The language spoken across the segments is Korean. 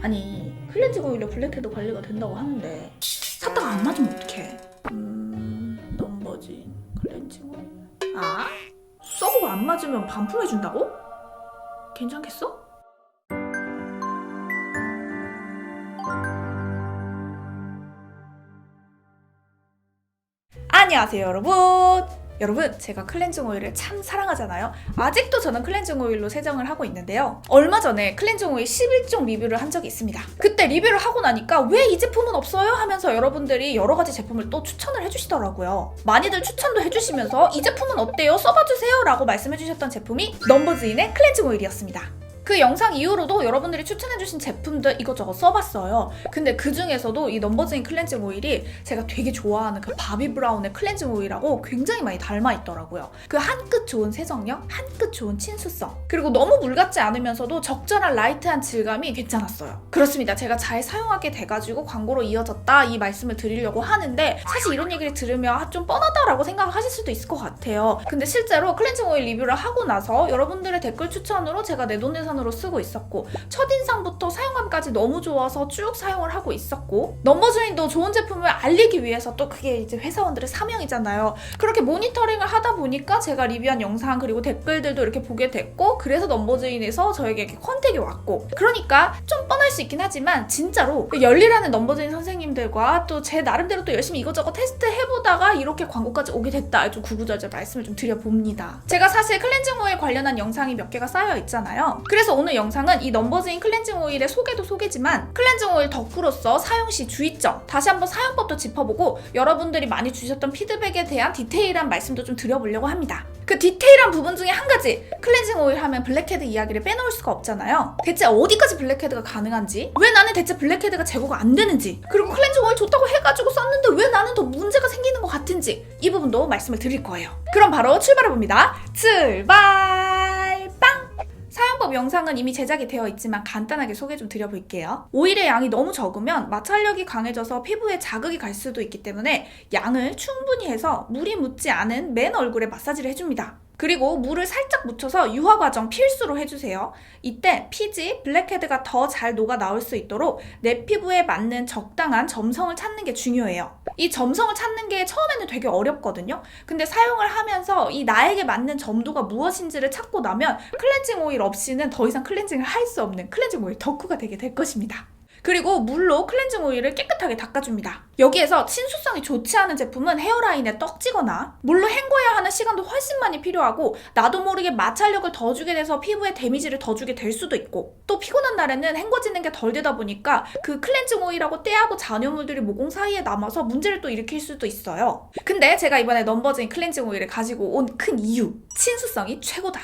아니 클렌징 오일로 블랙헤드 관리가 된다고 하는데 샀다가 안 맞으면 어떡해? 음 넘버진 클렌징 오일 아? 써보고 안 맞으면 반품해준다고? 괜찮겠어? 안녕하세요 여러분 여러분 제가 클렌징 오일을 참 사랑하잖아요. 아직도 저는 클렌징 오일로 세정을 하고 있는데요. 얼마 전에 클렌징 오일 11종 리뷰를 한 적이 있습니다. 그때 리뷰를 하고 나니까 왜 이 제품은 없어요? 하면서 여러분들이 여러 가지 제품을 또 추천을 해주시더라고요. 많이들 추천도 해주시면서 이 제품은 어때요? 써봐주세요! 라고 말씀해주셨던 제품이 넘버즈인의 클렌징 오일이었습니다 그 영상 이후로도 여러분들이 추천해주신 제품들 이것저것 써봤어요. 근데 그 중에서도 이 넘버즈인 클렌징 오일이 제가 되게 좋아하는 그 바비 브라운의 클렌징 오일하고 굉장히 많이 닮아 있더라고요. 그 한 끗 좋은 세정력, 한 끗 좋은 친수성, 그리고 너무 물 같지 않으면서도 적절한 라이트한 질감이 괜찮았어요. 그렇습니다. 제가 잘 사용하게 돼가지고 광고로 이어졌다 이 말씀을 드리려고 하는데 사실 이런 얘기를 들으면 아, 좀 뻔하다라고 생각하실 수도 있을 것 같아요. 근데 실제로 클렌징 오일 리뷰를 하고 나서 여러분들의 댓글 추천으로 제가 내 돈내산 으로 쓰고 있었고 첫인상부터 사용감까지 너무 좋아서 쭉 사용을 하고 있었고 넘버주인도 좋은 제품을 알리기 위해서 또 그게 이제 회사원들의 사명이잖아요. 그렇게 모니터링을 하다 보니까 제가 리뷰한 영상 그리고 댓글들도 이렇게 보게 됐고 그래서 넘버주인에서 저에게 이렇게 컨택이 왔고 그러니까 좀 뻔할 수 있긴 하지만 진짜로 열리라는 넘버주인 선생님들과 또 제 나름대로 또 열심히 이것저것 테스트 해보다가 이렇게 광고까지 오게 됐다 좀 구구절절 말씀을 좀 드려봅니다. 제가 사실 클렌징 오일 관련한 영상이 몇 개가 쌓여 있잖아요. 그래서 오늘 영상은 이 넘버즈인 클렌징 오일의 소개도 소개지만 클렌징 오일 덕후로서 사용 시 주의점 다시 한번 사용법도 짚어보고 여러분들이 많이 주셨던 피드백에 대한 디테일한 말씀도 좀 드려보려고 합니다. 그 디테일한 부분 중에 한 가지 클렌징 오일 하면 블랙헤드 이야기를 빼놓을 수가 없잖아요. 대체 어디까지 블랙헤드가 가능한지 왜 나는 대체 블랙헤드가 제거가 안 되는지 그리고 클렌징 오일 좋다고 해가지고 썼는데 왜 나는 더 문제가 생기는 것 같은지 이 부분도 말씀을 드릴 거예요. 그럼 바로 출발해 봅니다. 출발! 빵! 사용법 영상은 이미 제작이 되어 있지만 간단하게 소개 좀 드려볼게요. 오일의 양이 너무 적으면 마찰력이 강해져서 피부에 자극이 갈 수도 있기 때문에 양을 충분히 해서 물이 묻지 않은 맨 얼굴에 마사지를 해줍니다. 그리고 물을 살짝 묻혀서 유화 과정 필수로 해주세요. 이때 피지, 블랙헤드가 더 잘 녹아 나올 수 있도록 내 피부에 맞는 적당한 점성을 찾는 게 중요해요. 이 점성을 찾는 게 처음에는 되게 어렵거든요. 근데 사용을 하면서 이 나에게 맞는 점도가 무엇인지를 찾고 나면 클렌징 오일 없이는 더 이상 클렌징을 할 수 없는 클렌징 오일 덕후가 되게 될 것입니다. 그리고 물로 클렌징 오일을 깨끗하게 닦아줍니다. 여기에서 친수성이 좋지 않은 제품은 헤어라인에 떡지거나 물로 헹궈야 하는 시간도 훨씬 많이 필요하고 나도 모르게 마찰력을 더 주게 돼서 피부에 데미지를 더 주게 될 수도 있고 또 피곤한 날에는 헹궈지는 게 덜 되다 보니까 그 클렌징 오일하고 때하고 잔여물들이 모공 사이에 남아서 문제를 또 일으킬 수도 있어요. 근데 제가 이번에 넘버즈인 클렌징 오일을 가지고 온 큰 이유 친수성이 최고다.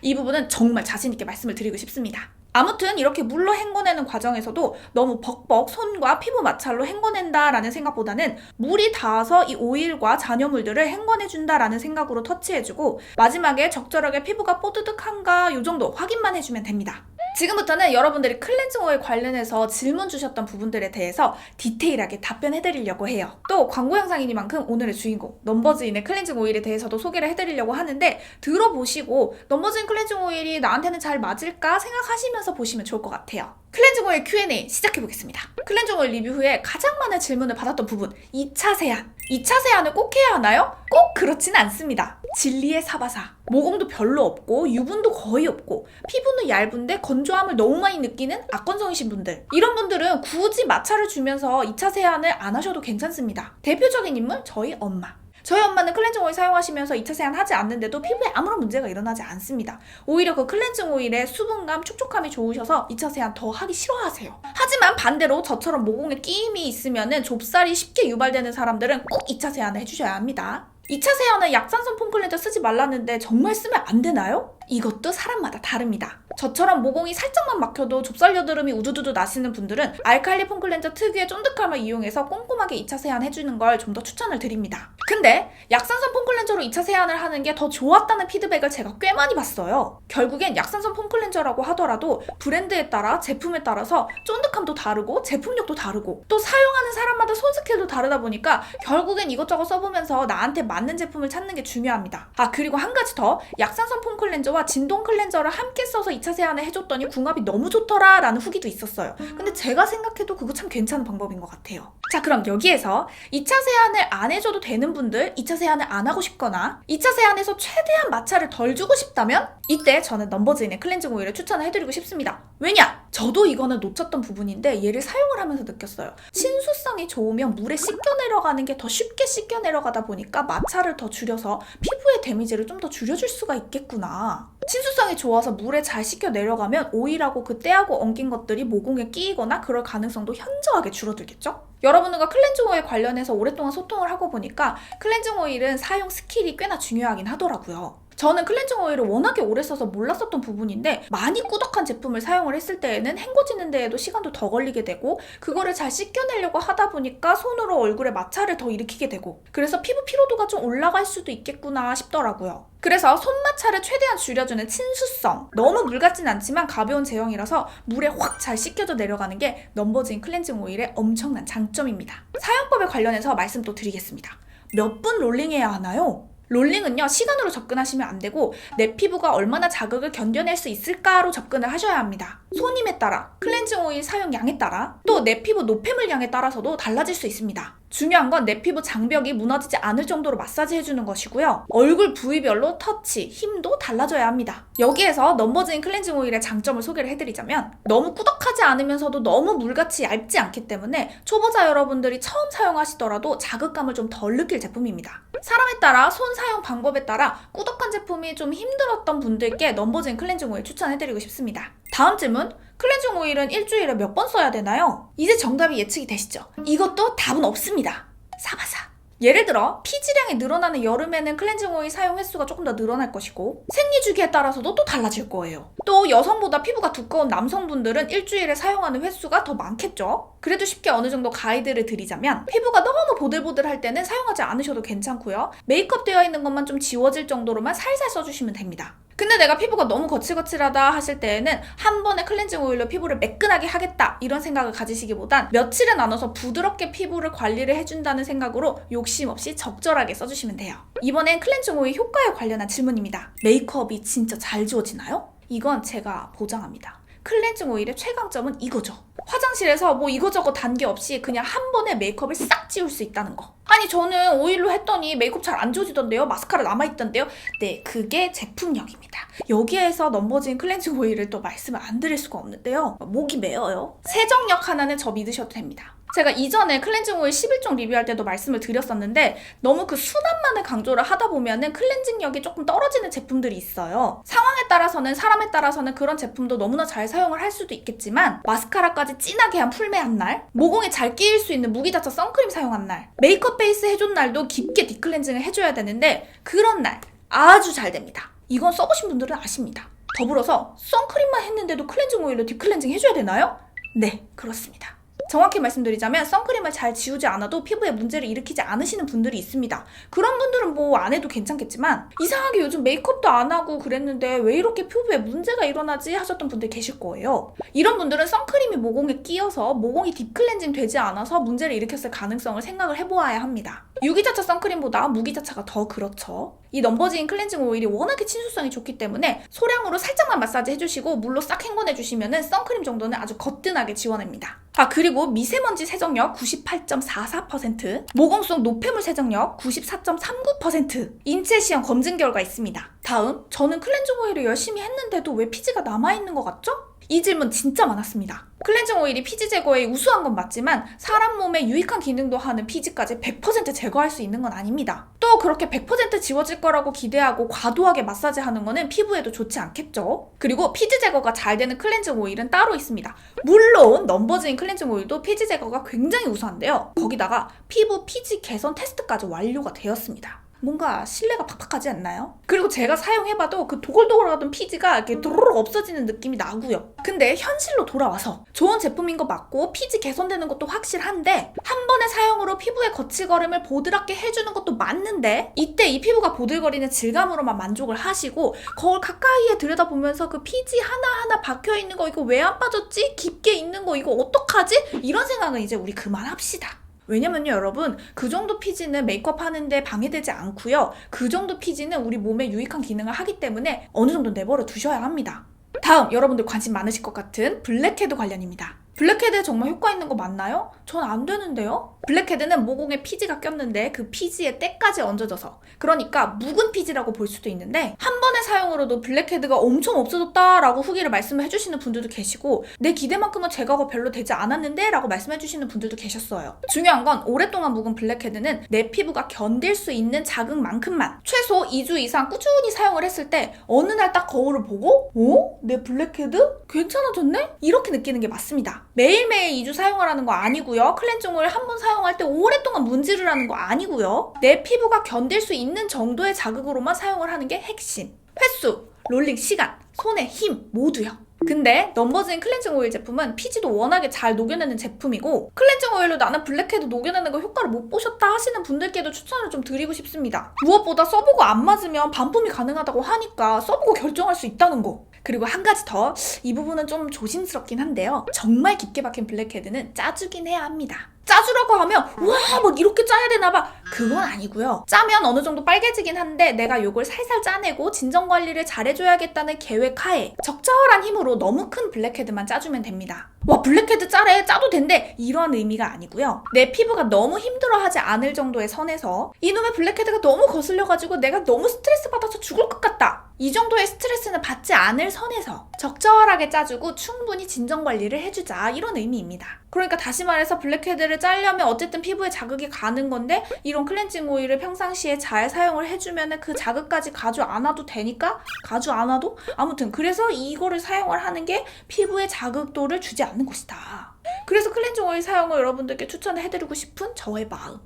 이 부분은 정말 자신있게 말씀을 드리고 싶습니다. 아무튼 이렇게 물로 헹궈내는 과정에서도 너무 벅벅 손과 피부 마찰로 헹궈낸다라는 생각보다는 물이 닿아서 이 오일과 잔여물들을 헹궈내준다라는 생각으로 터치해주고 마지막에 적절하게 피부가 뽀드득한가 요 정도 확인만 해주면 됩니다. 지금부터는 여러분들이 클렌징 오일 관련해서 질문 주셨던 부분들에 대해서 디테일하게 답변해드리려고 해요. 또 광고 영상이니만큼 오늘의 주인공 넘버즈인의 클렌징 오일에 대해서도 소개를 해드리려고 하는데 들어보시고 넘버즈인 클렌징 오일이 나한테는 잘 맞을까 생각하시면서 보시면 좋을 것 같아요. 클렌징 오일 Q&A 시작해보겠습니다. 클렌징 오일 리뷰 후에 가장 많은 질문을 받았던 부분 2차 세안. 2차 세안을 꼭 해야 하나요? 꼭 그렇진 않습니다. 진리의 사바사. 모공도 별로 없고 유분도 거의 없고 피부는 얇은데 건조함을 너무 많이 느끼는 악건성이신 분들 이런 분들은 굳이 마찰을 주면서 2차 세안을 안 하셔도 괜찮습니다. 대표적인 인물 저희 엄마. 저희 엄마는 클렌징 오일 사용하시면서 2차 세안 하지 않는데도 피부에 아무런 문제가 일어나지 않습니다. 오히려 그 클렌징 오일의 수분감, 촉촉함이 좋으셔서 2차 세안 더 하기 싫어하세요. 하지만 반대로 저처럼 모공에 끼임이 있으면은 좁쌀이 쉽게 유발되는 사람들은 꼭 2차 세안을 해주셔야 합니다. 2차 세안은 약산성 폼 클렌저 쓰지 말랐는데 정말 쓰면 안 되나요? 이것도 사람마다 다릅니다. 저처럼 모공이 살짝만 막혀도 좁쌀 여드름이 우두두두 나시는 분들은 알칼리 폼 클렌저 특유의 쫀득함을 이용해서 꼼꼼하게 2차 세안 해주는 걸 좀 더 추천을 드립니다. 근데 약산성 폼클렌저로 2차 세안을 하는 게 더 좋았다는 피드백을 제가 꽤 많이 봤어요. 결국엔 약산성 폼클렌저라고 하더라도 브랜드에 따라 제품에 따라서 쫀득함도 다르고 제품력도 다르고 또 사용하는 사람마다 손 스킬도 다르다 보니까 결국엔 이것저것 써보면서 나한테 맞는 제품을 찾는 게 중요합니다. 아 그리고 한 가지 더 약산성 폼 클렌저와 진동 클렌저를 함께 써서 2차 세안을 해줬더니 궁합이 너무 좋더라 라는 후기도 있었어요. 근데 제가 생각해도 그거 참 괜찮은 방법인 것 같아요. 자, 그럼 여기에서 2차 세안을 안 해줘도 되는 분 들, 2차 세안을 안 하고 싶거나 2차 세안에서 최대한 마찰을 덜 주고 싶다면 이때 저는 넘버즈인의 클렌징 오일을 추천을 해드리고 싶습니다. 왜냐? 저도 이거는 놓쳤던 부분인데 얘를 사용을 하면서 느꼈어요. 친수성이 좋으면 물에 씻겨 내려가는 게 더 쉽게 씻겨 내려가다 보니까 마찰을 더 줄여서 피부의 데미지를 좀 더 줄여줄 수가 있겠구나. 친수성이 좋아서 물에 잘 씻겨 내려가면 오일하고 그 때하고 엉킨 것들이 모공에 끼이거나 그럴 가능성도 현저하게 줄어들겠죠? 여러분들과 클렌징 오일 관련해서 오랫동안 소통을 하고 보니까 클렌징 오일은 사용 스킬이 꽤나 중요하긴 하더라고요. 저는 클렌징 오일을 워낙에 오래 써서 몰랐었던 부분인데 많이 꾸덕한 제품을 사용을 했을 때에는 헹궈지는 데에도 시간도 더 걸리게 되고 그거를 잘 씻겨내려고 하다 보니까 손으로 얼굴에 마찰을 더 일으키게 되고 그래서 피부 피로도가 좀 올라갈 수도 있겠구나 싶더라고요. 그래서 손마찰을 최대한 줄여주는 친수성 너무 물 같진 않지만 가벼운 제형이라서 물에 확 잘 씻겨져 내려가는 게 넘버즈인 클렌징 오일의 엄청난 장점입니다. 사용법에 관련해서 말씀 또 드리겠습니다. 몇 분 롤링해야 하나요? 롤링은요 시간으로 접근하시면 안 되고 내 피부가 얼마나 자극을 견뎌낼 수 있을까로 접근을 하셔야 합니다. 손님에 따라 클렌징 오일 사용량에 따라 또 내 피부 노폐물량에 따라서도 달라질 수 있습니다. 중요한 건 내 피부 장벽이 무너지지 않을 정도로 마사지 해주는 것이고요. 얼굴 부위별로 터치, 힘도 달라져야 합니다. 여기에서 넘버즈인 클렌징 오일의 장점을 소개를 해드리자면 너무 꾸덕하지 않으면서도 너무 물같이 얇지 않기 때문에 초보자 여러분들이 처음 사용하시더라도 자극감을 좀 덜 느낄 제품입니다. 사람에 따라 손 사용 방법에 따라 꾸덕한 제품이 좀 힘들었던 분들께 넘버즈인 클렌징 오일 추천해드리고 싶습니다. 다음 질문. 클렌징 오일은 일주일에 몇 번 써야 되나요? 이제 정답이 예측이 되시죠? 이것도 답은 없습니다. 사바사. 예를 들어 피지량이 늘어나는 여름에는 클렌징 오일 사용 횟수가 조금 더 늘어날 것이고 생리 주기에 따라서도 또 달라질 거예요. 또 여성보다 피부가 두꺼운 남성분들은 일주일에 사용하는 횟수가 더 많겠죠. 그래도 쉽게 어느 정도 가이드를 드리자면 피부가 너무 보들보들할 때는 사용하지 않으셔도 괜찮고요. 메이크업 되어 있는 것만 좀 지워질 정도로만 살살 써주시면 됩니다. 근데 내가 피부가 너무 거칠거칠하다 하실 때에는 한 번에 클렌징 오일로 피부를 매끈하게 하겠다 이런 생각을 가지시기보단 며칠에 나눠서 부드럽게 피부를 관리를 해준다는 생각으로 욕심 없이 적절하게 써주시면 돼요. 이번엔 클렌징 오일 효과에 관련한 질문입니다. 메이크업이 진짜 잘 지워지나요? 이건 제가 보장합니다. 클렌징 오일의 최강점은 이거죠. 화장실에서 뭐 이거저거 단계 없이 그냥 한 번에 메이크업을 싹 지울 수 있다는 거. 아니 저는 오일로 했더니 메이크업 잘 안 지워지던데요? 마스카라 남아있던데요? 네, 그게 제품력입니다. 여기에서 넘버진 클렌징 오일을 또 말씀을 안 드릴 수가 없는데요. 목이 메어요. 세정력 하나는 저 믿으셔도 됩니다. 제가 이전에 클렌징 오일 11종 리뷰할 때도 말씀을 드렸었는데 너무 그 순한만을 강조를 하다 보면은 클렌징력이 조금 떨어지는 제품들이 있어요. 상황에 따라서는 사람에 따라서는 그런 제품도 너무나 잘 사용을 할 수도 있겠지만 마스카라까지 진하게 한 풀메한 날, 모공에 잘 끼일 수 있는 무기자차 선크림 사용한 날, 메이크업 베이스 해준 날도 깊게 딥클렌징을 해줘야 되는데 그런 날 아주 잘 됩니다. 이건 써보신 분들은 아십니다. 더불어서 선크림만 했는데도 클렌징 오일로 딥클렌징 해줘야 되나요? 네, 그렇습니다. 정확히 말씀드리자면 선크림을 잘 지우지 않아도 피부에 문제를 일으키지 않으시는 분들이 있습니다. 그런 분들은 뭐 안 해도 괜찮겠지만 이상하게 요즘 메이크업도 안 하고 그랬는데 왜 이렇게 피부에 문제가 일어나지 하셨던 분들 계실 거예요. 이런 분들은 선크림이 모공에 끼어서 모공이 딥클렌징 되지 않아서 문제를 일으켰을 가능성을 생각을 해보아야 합니다. 유기자차 선크림보다 무기자차가 더 그렇죠. 이 넘버즈인 클렌징 오일이 워낙에 친수성이 좋기 때문에 소량으로 살짝만 마사지 해주시고 물로 싹 헹궈내주시면 선크림 정도는 아주 거뜬하게 지워냅니다. 아 그리고 미세먼지 세정력 98.44% 모공 속 노폐물 세정력 94.39% 인체 시험 검증 결과 있습니다. 다음 저는 클렌징 오일을 열심히 했는데도 왜 피지가 남아있는 것 같죠? 이 질문 진짜 많았습니다. 클렌징 오일이 피지 제거에 우수한 건 맞지만 사람 몸에 유익한 기능도 하는 피지까지 100% 제거할 수 있는 건 아닙니다. 또 그렇게 100% 지워질 거라고 기대하고 과도하게 마사지 하는 거는 피부에도 좋지 않겠죠. 그리고 피지 제거가 잘 되는 클렌징 오일은 따로 있습니다. 물론 넘버즈인 클렌징 오일도 피지 제거가 굉장히 우수한데요. 거기다가 피부 피지 개선 테스트까지 완료가 되었습니다. 뭔가 신뢰가 팍팍하지 않나요? 그리고 제가 사용해봐도 그 도글도글하던 피지가 이렇게 도로록 없어지는 느낌이 나고요. 근데 현실로 돌아와서 좋은 제품인 거 맞고 피지 개선되는 것도 확실한데 한 번의 사용으로 피부의 거칠거림을 보드랍게 해주는 것도 맞는데 이때 이 피부가 보들거리는 질감으로만 만족을 하시고 거울 가까이에 들여다보면서 그 피지 하나하나 박혀있는 거 이거 왜 안 빠졌지? 깊게 있는 거 이거 어떡하지? 이런 생각은 이제 우리 그만합시다. 왜냐면요, 여러분, 그 정도 피지는 메이크업 하는데 방해되지 않고요. 그 정도 피지는 우리 몸에 유익한 기능을 하기 때문에 어느 정도 내버려 두셔야 합니다. 다음 여러분들 관심 많으실 것 같은 블랙헤드 관련입니다. 블랙헤드 정말 효과 있는 거 맞나요? 전 안 되는데요? 블랙헤드는 모공에 피지가 꼈는데 그 피지에 때까지 얹어져서 그러니까 묵은 피지라고 볼 수도 있는데 한 번의 사용으로도 블랙헤드가 엄청 없어졌다라고 후기를 말씀을 해주시는 분들도 계시고 내 기대만큼은 제거가 별로 되지 않았는데 라고 말씀해 주시는 분들도 계셨어요. 중요한 건 오랫동안 묵은 블랙헤드는 내 피부가 견딜 수 있는 자극만큼만 최소 2주 이상 꾸준히 사용을 했을 때 어느 날 딱 거울을 보고 어? 내 블랙헤드? 괜찮아졌네? 이렇게 느끼는 게 맞습니다. 매일매일 2주 사용하라는 거 아니고요. 클렌징 오일 한번 사용할 때 오랫동안 문지르 하는 거 아니고요. 내 피부가 견딜 수 있는 정도의 자극으로만 사용을 하는 게 핵심. 횟수, 롤링 시간, 손의 힘 모두요. 근데 넘버즈인 클렌징 오일 제품은 피지도 워낙에 잘 녹여내는 제품이고 클렌징 오일로 나는 블랙헤드 녹여내는 거 효과를 못 보셨다 하시는 분들께도 추천을 좀 드리고 싶습니다. 무엇보다 써보고 안 맞으면 반품이 가능하다고 하니까 써보고 결정할 수 있다는 거. 그리고 한 가지 더 이 부분은 좀 조심스럽긴 한데요. 정말 깊게 박힌 블랙헤드는 짜주긴 해야 합니다. 짜주라고 하면 와 막 이렇게 짜야 되나 봐 그건 아니고요. 짜면 어느 정도 빨개지긴 한데 내가 요걸 살살 짜내고 진정 관리를 잘해줘야겠다는 계획 하에 적절한 힘으로 너무 큰 블랙헤드만 짜주면 됩니다. 와 블랙헤드 짜래. 짜도 된대. 이런 의미가 아니고요. 내 피부가 너무 힘들어하지 않을 정도의 선에서 이놈의 블랙헤드가 너무 거슬려가지고 내가 너무 스트레스 받아서 죽을 것 같다. 이 정도의 스트레스는 받지 않을 선에서 적절하게 짜주고 충분히 진정 관리를 해주자. 이런 의미입니다. 그러니까 다시 말해서 블랙헤드를 짜려면 어쨌든 피부에 자극이 가는 건데 이런 클렌징 오일을 평상시에 잘 사용을 해주면 그 자극까지 가져 않아도 되니까 가져 않아도 아무튼 그래서 이거를 사용을 하는 게 피부에 자극도를 주지 않는 것이다. 그래서 클렌징 오일 사용을 여러분들께 추천을 해드리고 싶은 저의 마음.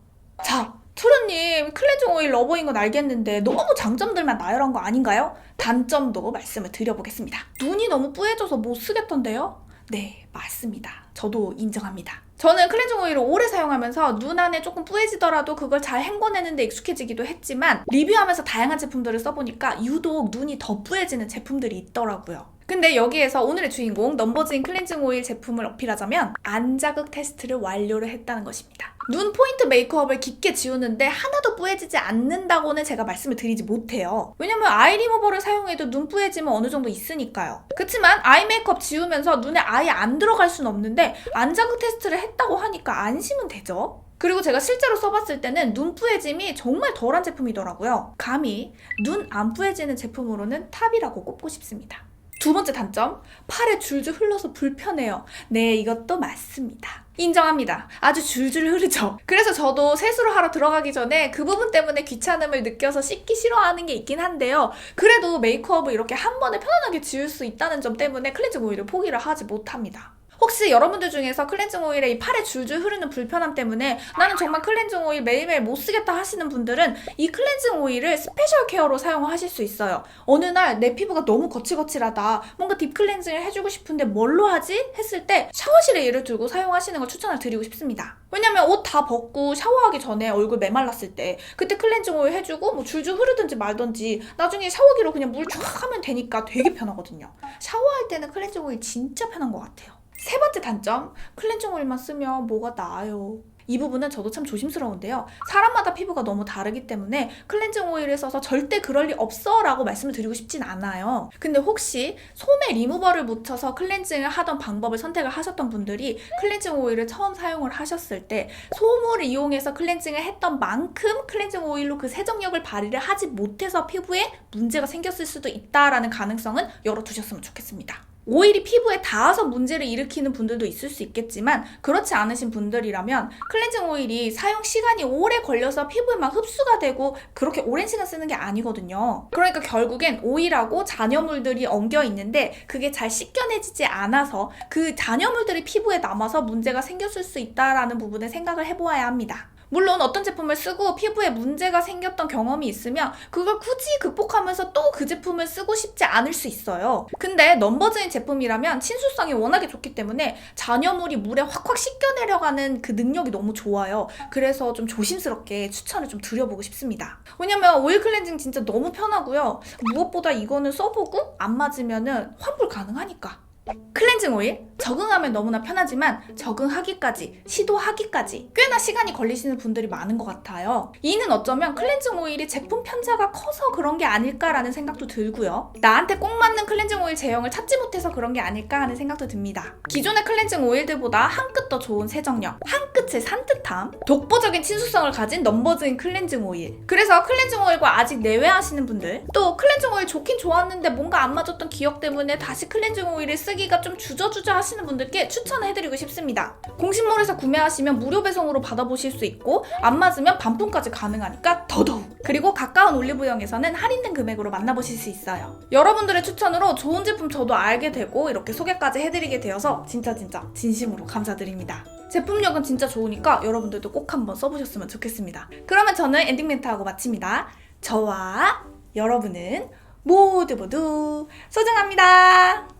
자, 투르님 클렌징 오일 러버인 건 알겠는데 너무 장점들만 나열한 거 아닌가요? 단점도 말씀을 드려보겠습니다. 눈이 너무 뿌얘져서 못 쓰겠던데요? 네, 맞습니다. 저도 인정합니다. 저는 클렌징 오일을 오래 사용하면서 눈 안에 조금 뿌얘지더라도 그걸 잘 헹궈내는데 익숙해지기도 했지만 리뷰하면서 다양한 제품들을 써보니까 유독 눈이 더 뿌얘지는 제품들이 있더라고요. 근데 여기에서 오늘의 주인공 넘버즈인 클렌징 오일 제품을 어필하자면 안자극 테스트를 완료를 했다는 것입니다. 눈 포인트 메이크업을 깊게 지우는데 하나도 뿌얘지지 않는다고는 제가 말씀을 드리지 못해요. 왜냐면 아이 리무버를 사용해도 눈 뿌얘짐은 어느 정도 있으니까요. 그렇지만 아이 메이크업 지우면서 눈에 아예 안 들어갈 수는 없는데 안자극 테스트를 했다고 하니까 안심은 되죠. 그리고 제가 실제로 써봤을 때는 눈 뿌얘짐이 정말 덜한 제품이더라고요. 감히 눈 안 뿌얘지는 제품으로는 탑이라고 꼽고 싶습니다. 두 번째 단점, 팔에 줄줄 흘러서 불편해요. 네, 이것도 맞습니다. 인정합니다. 아주 줄줄 흐르죠. 그래서 저도 세수를 하러 들어가기 전에 그 부분 때문에 귀찮음을 느껴서 씻기 싫어하는 게 있긴 한데요. 그래도 메이크업을 이렇게 한 번에 편안하게 지울 수 있다는 점 때문에 클렌징 오일을 포기를 하지 못합니다. 혹시 여러분들 중에서 클렌징 오일에 이 팔에 줄줄 흐르는 불편함 때문에 나는 정말 클렌징 오일 매일매일 못 쓰겠다 하시는 분들은 이 클렌징 오일을 스페셜 케어로 사용하실 수 있어요. 어느 날 내 피부가 너무 거칠거칠하다. 뭔가 딥 클렌징을 해주고 싶은데 뭘로 하지? 했을 때 샤워실에 얘를 두고 사용하시는 걸 추천을 드리고 싶습니다. 왜냐면 옷 다 벗고 샤워하기 전에 얼굴 메말랐을 때 그때 클렌징 오일 해주고 뭐 줄줄 흐르든지 말든지 나중에 샤워기로 그냥 물 쫙 하면 되니까 되게 편하거든요. 샤워할 때는 클렌징 오일 진짜 편한 것 같아요. 세 번째 단점, 클렌징 오일만 쓰면 뭐가 나아요. 이 부분은 저도 참 조심스러운데요. 사람마다 피부가 너무 다르기 때문에 클렌징 오일을 써서 절대 그럴 리 없어 라고 말씀을 드리고 싶진 않아요. 근데 혹시 솜에 리무버를 묻혀서 클렌징을 하던 방법을 선택을 하셨던 분들이 클렌징 오일을 처음 사용을 하셨을 때 솜을 이용해서 클렌징을 했던 만큼 클렌징 오일로 그 세정력을 발휘를 하지 못해서 피부에 문제가 생겼을 수도 있다라는 가능성은 열어두셨으면 좋겠습니다. 오일이 피부에 닿아서 문제를 일으키는 분들도 있을 수 있겠지만 그렇지 않으신 분들이라면 클렌징 오일이 사용 시간이 오래 걸려서 피부에만 흡수가 되고 그렇게 오랜 시간 쓰는 게 아니거든요. 그러니까 결국엔 오일하고 잔여물들이 엉겨 있는데 그게 잘 씻겨내지지 않아서 그 잔여물들이 피부에 남아서 문제가 생겼을 수 있다라는 부분을 생각을 해보아야 합니다. 물론 어떤 제품을 쓰고 피부에 문제가 생겼던 경험이 있으면 그걸 굳이 극복하면서 또 그 제품을 쓰고 싶지 않을 수 있어요. 근데 넘버즈인 제품이라면 친수성이 워낙에 좋기 때문에 잔여물이 물에 확확 씻겨 내려가는 그 능력이 너무 좋아요. 그래서 좀 조심스럽게 추천을 좀 드려보고 싶습니다. 왜냐면 오일 클렌징 진짜 너무 편하고요. 무엇보다 이거는 써보고 안 맞으면은 환불 가능하니까. 클렌징 오일 적응하면 너무나 편하지만 적응하기까지 시도하기까지 꽤나 시간이 걸리시는 분들이 많은 것 같아요. 이는 어쩌면 클렌징 오일이 제품 편차가 커서 그런 게 아닐까라는 생각도 들고요. 나한테 꼭 맞는 클렌징 오일 제형을 찾지 못해서 그런 게 아닐까 하는 생각도 듭니다. 기존의 클렌징 오일들보다 한 끗 더 좋은 세정력, 한 끗의 산뜻함, 독보적인 친수성을 가진 넘버즈인 클렌징 오일. 그래서 클렌징 오일과 아직 내외하시는 분들, 또 클렌징 오일 좋긴 좋았는데 뭔가 안 맞았던 기억 때문에 다시 클렌징 오일을 쓰기가 좀 주저주저 하시는 분들께 추천해드리고 싶습니다. 공식몰에서 구매하시면 무료 배송으로 받아보실 수 있고 안 맞으면 반품까지 가능하니까 더더욱 그리고 가까운 올리브영에서는 할인된 금액으로 만나보실 수 있어요. 여러분들의 추천으로 좋은 제품 저도 알게 되고 이렇게 소개까지 해드리게 되어서 진짜 진짜 진심으로 감사드립니다. 제품력은 진짜 좋으니까 여러분들도 꼭 한번 써보셨으면 좋겠습니다. 그러면 저는 엔딩 멘트하고 마칩니다. 저와 여러분은 모두 모두 소중합니다.